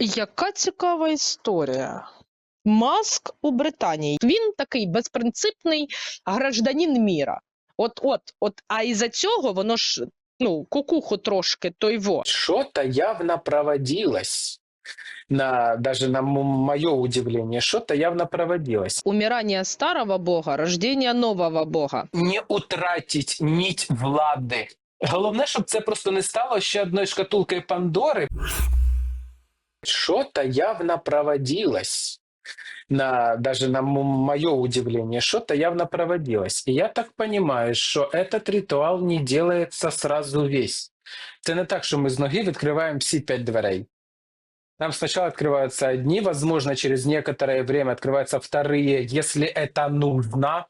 Яка цікава історія. Маск у Британії. Він такий безпринципний гражданин міра. От, от, от, а із-за цього воно ж ну, кукуху трошки той во. Что-то явно проводилось. На, даже на мое удивление, что-то явно проводилось. Умирання старого бога, рождення нового бога. Не утратить нить влади. Головне, щоб це просто не стало ще одною шкатулкою Пандори. Что-то явно проводилось. На, даже на мое удивление, что-то явно проводилось. И я так понимаю, что этот ритуал не делается сразу весь. Це не так, що ми з ноги відкриваємо всі п'ять дверей. Там сначала открываются одни, возможно, через некоторое время открываются вторые, если это нужно.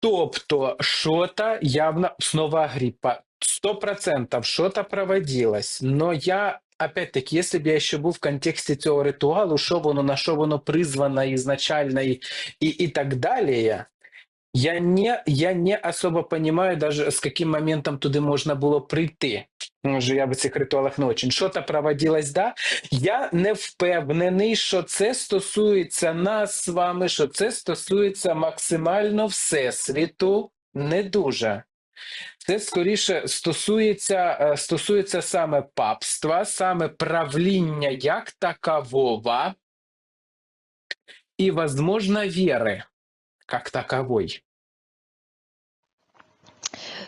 Тобто, что-то явно снова гриппа. Сто процентов что-то проводилось. Но я, опять-таки, если бы я еще был в контексте цього ритуалу, що воно, на що воно призвано ізначально і, і, і так далі, я не, я не особо понимаю даже, с каким моментом туди можна було прийти. Може, я в цих ритуалах не очень. Що-то проводилось, да? Я не впевнений, що це стосується нас з вами, що це стосується максимально всесвіту. Не дуже. Це скоріше стосується, е, стосується саме папства, саме правління як такового і, возможно, віри як таковой.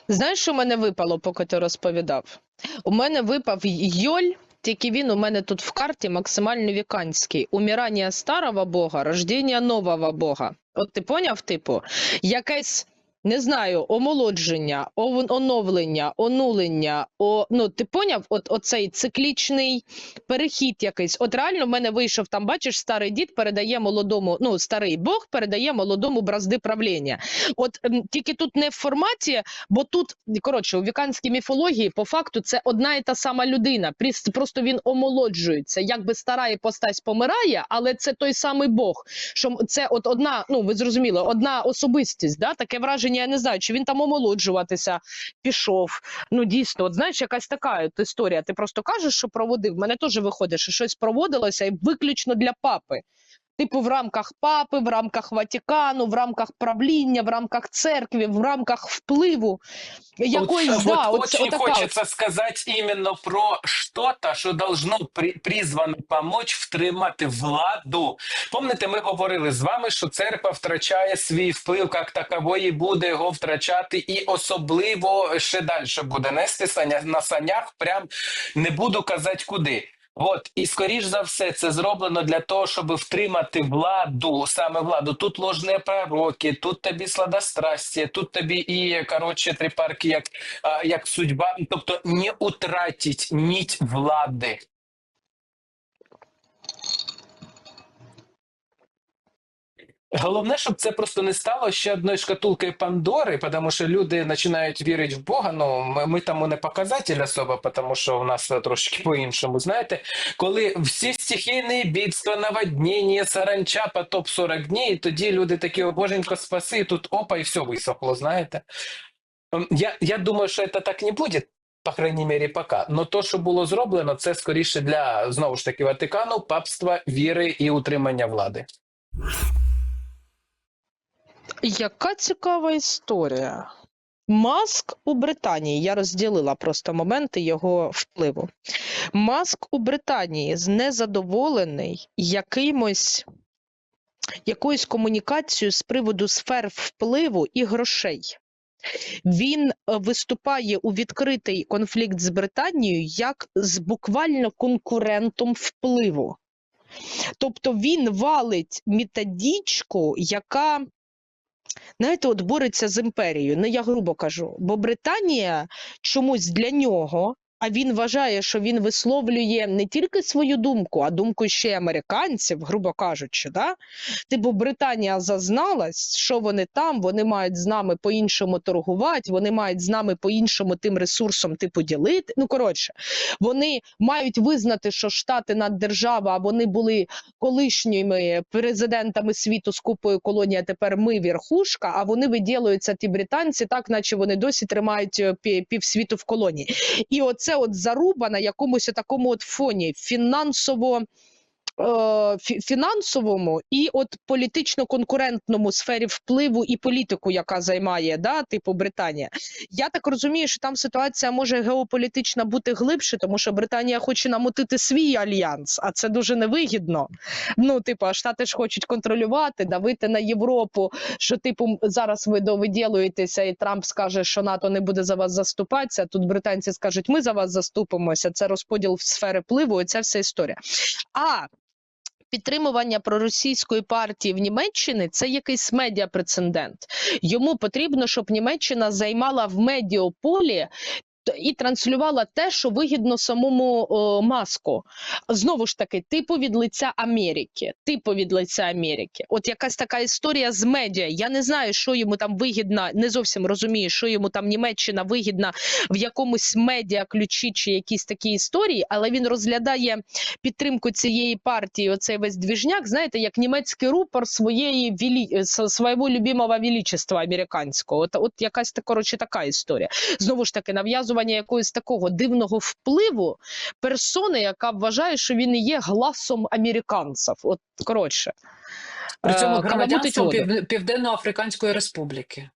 Знаєш, що в мене випало, поки ти розповідав? У мене випав Йоль, тільки він у мене тут в карті максимально віканський. Умирання старого бога, рождення нового бога. От ти поняв, типу, якесь. Не знаю, омолодження, оновлення, онулення. О, ну ти поняв? От оцей циклічний перехід якийсь. От реально в мене вийшов там, бачиш, старий дід передає молодому, ну старий Бог передає молодому бразди правління. От тільки тут не в форматі, бо тут коротше у віканській міфології по факту це одна і та сама людина. Просто він омолоджується. Якби стара іпостась помирає, але це той самий Бог. Що це от одна, ну ви зрозуміли, одна особистість. Да? Таке враження, я не знаю, чи він там омолоджуватися пішов. Ну дійсно, от знаєш, якась така от історія. Ти просто кажеш, що проводив. В Мене теж виходить, що щось проводилося і виключно для папи. Типу, в рамках папи, в рамках Ватикану, в рамках правління, в рамках церкви, в рамках впливу якоїсь вот, да, вот оце- очень от. хочется сказать именно про что-то, що должно при, призвано помочь втримати владу. Помните, ми говорили з вами, що церква втрачає свій вплив як такової, буде його втрачати, і особливо ще далі буде нести саня, на санях. Прям не буду казати куди. От і скоріш за все, це зроблено для того, щоб втримати владу, саме владу. Тут ложні пророки, тут тобі сладострастя, тут тобі і коротше три парки, як, як судьба. Тобто не утратіть ніть влади. Головне, щоб це просто не стало ще одною шкатулкою Пандори, тому що люди починають вірити в Бога. Ну ми, ми тому не показатель особо, тому що у нас трошки по-іншому. Знаєте, коли всі стихійні бідства, наводнення, саранча, потоп 40 днів, і тоді люди такі, о боженько, спаси, тут опа, і все висохло, знаєте. Ем, Я, я думаю, що це так не буде. По крайній мірі, пока. Но то, що було зроблено, це скоріше для знову ж таки Ватикану, папства, віри і утримання влади. Яка цікава історія. Маск у Британії. Я розділила просто моменти його впливу. Маск у Британії знезадоволений якимось якоюсь комунікацією з приводу сфер впливу і грошей. Він е, виступає у відкритий конфлікт з Британією як з буквально конкурентом впливу. Тобто він валить методичку, яка знаєте, от бореться з імперією. Ну я грубо кажу, бо Британія чомусь для нього. А він вважає, що він висловлює не тільки свою думку, а думку ще й американців, грубо кажучи, да? Типу, Британія зазналась, що вони там, вони мають з нами по-іншому торгувати, вони мають з нами по-іншому тим ресурсом типу ділити. Ну коротше, вони мають визнати, що Штати наддержава, а вони були колишніми президентами світу з купою колонії, тепер ми верхушка, а вони виділюються, ті британці, так наче вони досі тримають е, півсвіту в колонії. І оце от заруба на якомусь такому от фоні фінансово. Е, Фінансовому і от політично-конкурентному сфері впливу і політику, яка займає да, типу Британія. Я так розумію, що там ситуація може геополітична бути глибше, тому що Британія хоче намотити свій альянс, а це дуже невигідно. Ну, типу, а Штати ж хочуть контролювати, давити на Європу, що типу зараз ви довиділуєтеся, і Трамп скаже, що НАТО не буде за вас заступатися. Тут британці скажуть, ми за вас заступимося. Це розподіл сфери впливу. і Ця вся історія. А підтримування проросійської партії в Німеччині це якийсь медіапрецедент. Йому потрібно, щоб Німеччина займала в медіаполі. І транслювала те, що вигідно самому о, маску. Знову ж таки, типу від лиця Америки. Типу від лиця Америки. От якась така історія з медіа. Я не знаю, що йому там вигідно, не зовсім розумію, що йому там Німеччина вигідна в якомусь медіа ключі чи якісь такі історії, але він розглядає підтримку цієї партії, оцей весь двіжняк, знаєте, як німецький рупор своєї вілі... свого любимого величества американського. От, от якась коротше, така історія. Знову ж таки, нав'язування якогось такого дивного впливу персони, яка вважає, що він є гласом американців. От коротше. при цьому громадянство каламутить Південно-Африканської Республіки.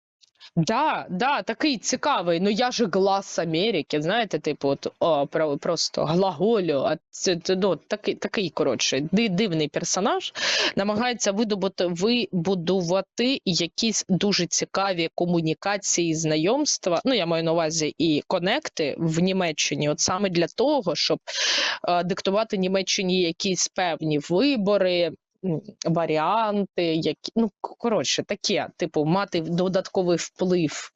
Да, да, такий цікавий. Ну я же глас Америки, знаєте, типу, от о, про, просто глаголю. А це, ну, такий, такий коротше, дивний персонаж. Намагається видобути, вибудувати якісь дуже цікаві комунікації, знайомства. Ну, я маю на увазі і конекти в Німеччині, от саме для того, щоб е, диктувати Німеччині якісь певні вибори, варіанти, які ну коротше, таке, типу, мати додатковий вплив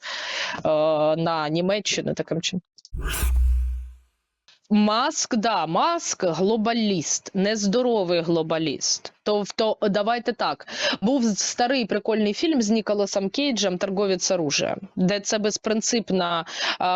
е, на Німеччину таким чином. Маск, да, маск глобаліст, нездоровий глобаліст. То, то давайте так. Був старий прикольний фільм з Ніколасом Кейджем Торговець оружия, де це безпринципна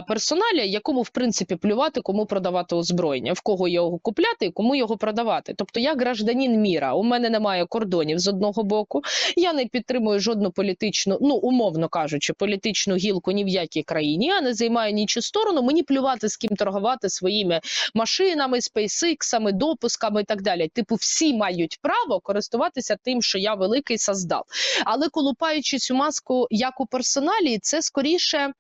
персоналія, якому в принципі плювати, кому продавати озброєння, в кого його купляти і кому його продавати. Тобто, я гражданин міра, у мене немає кордонів з одного боку. Я не підтримую жодну політичну, ну умовно кажучи, політичну гілку ні в якій країні. Я не займаю нічу сторону. Мені плювати з ким торгувати своїми машинами, спейсиксами, допусками і так далі. Типу, всі мають право користуватися тим, що я великий создав. Але колупаючи цю маску як у персоналі, це скоріше.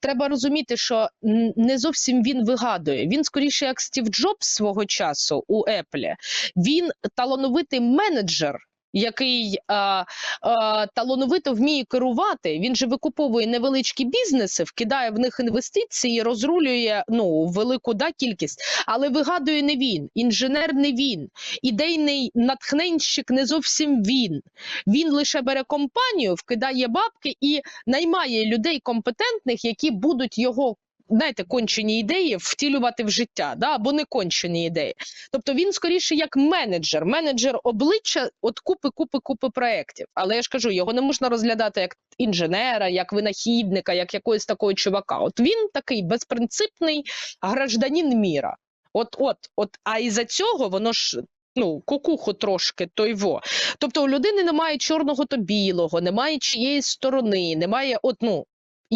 Треба розуміти, що не зовсім він вигадує. Він скоріше як Стів Джобс свого часу у Еплі, Він талановитий менеджер. Який а, а, талановито вміє керувати, він же викуповує невеличкі бізнеси, вкидає в них інвестиції, розрулює ну велику да, кількість, але вигадує не він, інженер не він, ідейний натхненщик не зовсім він. Він лише бере компанію, вкидає бабки і наймає людей компетентних, які будуть його. Знаєте, кончені ідеї втілювати в життя, да, або не кончені ідеї. Тобто він скоріше як менеджер, менеджер обличчя от купи, купи, купи проєктів. Але я ж кажу, його не можна розглядати як інженера, як винахідника, як якогось такого чувака. От він такий безпринципний гражданин міра. От, от, от, а із-за цього воно ж. Ну, кукуху трошки той во. Тобто у людини немає чорного то білого, немає чиєїсь сторони, немає от, ну,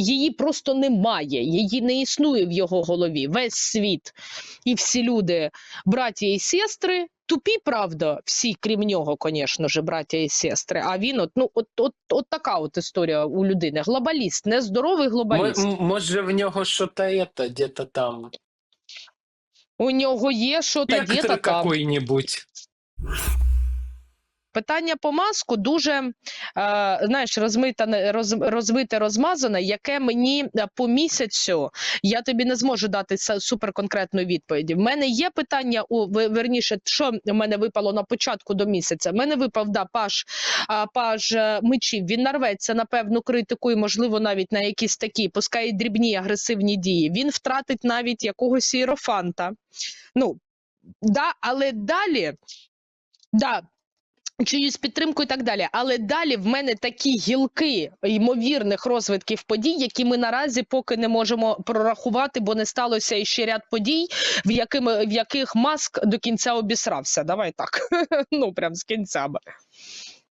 її просто немає, її не існує в його голові. Весь світ і всі люди, браття і сестри, тупі, правда, всі, крім нього, звісно ж, браття і сестри. А він, от, ну, от, от, от така от історія у людини. Глобаліст, нездоровий глобаліст. м- Може, в нього що-то это, где-то там. У нього є що то Вектор діта там. какой-нибудь. Питання по маску дуже е, знаєш, розмите, роз, розвите, розмазане, яке мені е, по місяцю я тобі не зможу дати суперконкретної відповіді. В мене є питання у верніше, що в мене випало на початку до місяця. В мене випав да, паж, паж е, мечів. Він нарветься на певну критику і, можливо, навіть на якісь такі, пускай дрібні агресивні дії. Він втратить навіть якогось іерофанта. Ну да, але далі. Да, чиюсь підтримку і так далі. Але далі в мене такі гілки ймовірних розвитків подій, які ми наразі поки не можемо прорахувати, бо не сталося іще ряд подій, в, якими, в яких маск до кінця обісрався. Давай так. ну прям з кінцями.